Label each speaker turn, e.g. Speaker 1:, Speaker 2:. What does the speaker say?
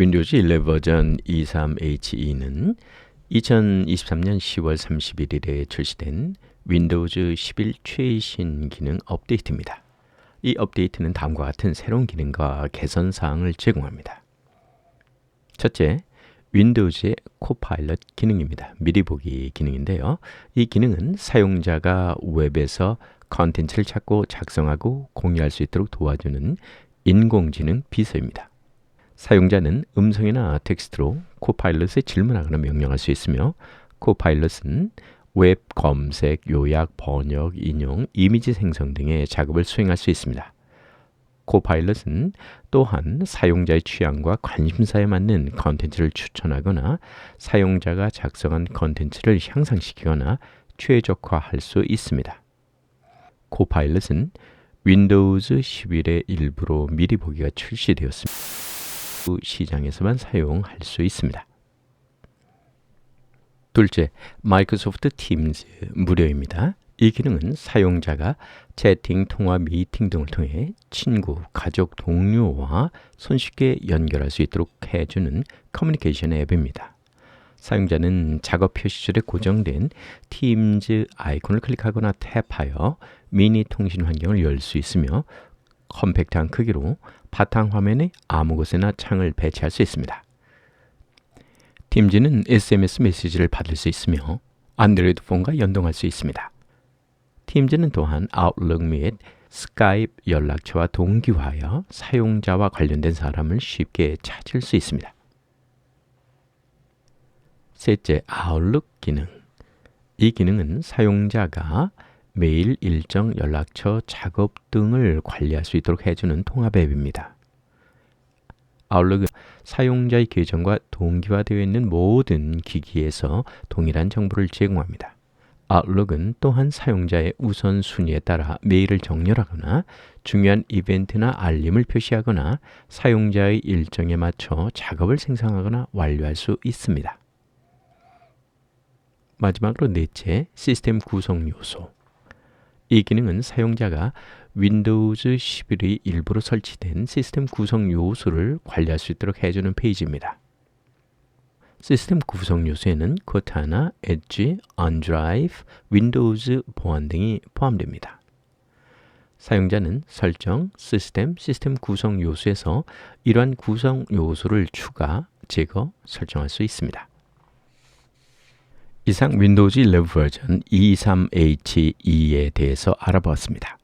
Speaker 1: 윈도우즈 11 버전 23HE는 2023년 10월 31일에 출시된 윈도우즈 11 최신 기능 업데이트입니다. 이 업데이트는 다음과 같은 새로운 기능과 개선 사항을 제공합니다. 첫째, 윈도우즈의 코파일럿 기능입니다. 미리 보기 기능인데요. 이 기능은 사용자가 웹에서 컨텐츠를 찾고 작성하고 공유할 수 있도록 도와주는 인공지능 비서입니다. 사용자는 음성이나 텍스트로 코파일럿에 질문하거나 명령할 수 있으며 코파일럿은 웹 검색, 요약, 번역, 인용, 이미지 생성 등의 작업을 수행할 수 있습니다. 코파일럿은 또한 사용자의 취향과 관심사에 맞는 컨텐츠를 추천하거나 사용자가 작성한 컨텐츠를 향상시키거나 최적화할 수 있습니다. 코파일럿은 윈도우즈 11의 일부로 미리 보기가 출시되었습니다. 시장에서만 사용할 수 있습니다. 둘째, 마이크로소프트 팀즈 무료입니다. 이 기능은 사용자가 채팅, 통화, 미팅 등을 통해 친구, 가족, 동료와 손쉽게 연결할 수 있도록 해주는 커뮤니케이션 앱입니다. 사용자는 작업 표시줄에 고정된 팀즈 아이콘을 클릭하거나 탭하여 미니 통신 환경을 열 수 있으며 컴팩트한 크기로 바탕 화면에 아무 곳에나 창을 배치할 수 있습니다. 팀즈는 SMS 메시지를 받을 수 있으며 안드로이드 폰과 연동할 수 있습니다. 팀즈는 또한 아웃룩 및 스카이프 연락처와 동기화하여 사용자와 관련된 사람을 쉽게 찾을 수 있습니다. 셋째, 아웃룩 기능. 이 기능은 사용자가 메일, 일정, 연락처, 작업 등을 관리할 수 있도록 해주는 통합 앱입니다. 아웃룩은 사용자의 계정과 동기화되어 있는 모든 기기에서 동일한 정보를 제공합니다. 아웃룩은 또한 사용자의 우선순위에 따라 메일을 정렬하거나 중요한 이벤트나 알림을 표시하거나 사용자의 일정에 맞춰 작업을 생성하거나 완료할 수 있습니다. 마지막으로 넷째, 시스템 구성 요소. 이 기능은 사용자가 윈도우즈 11의 일부로 설치된 시스템 구성 요소를 관리할 수 있도록 해주는 페이지입니다. 시스템 구성 요소에는 코타나, 엣지, 언드라이브, 윈도우즈 보안 등이 포함됩니다. 사용자는 설정, 시스템, 시스템 구성 요소에서 이러한 구성 요소를 추가, 제거, 설정할 수 있습니다. 이상 윈도우즈 11 버전 23H2에 대해서 알아보았습니다.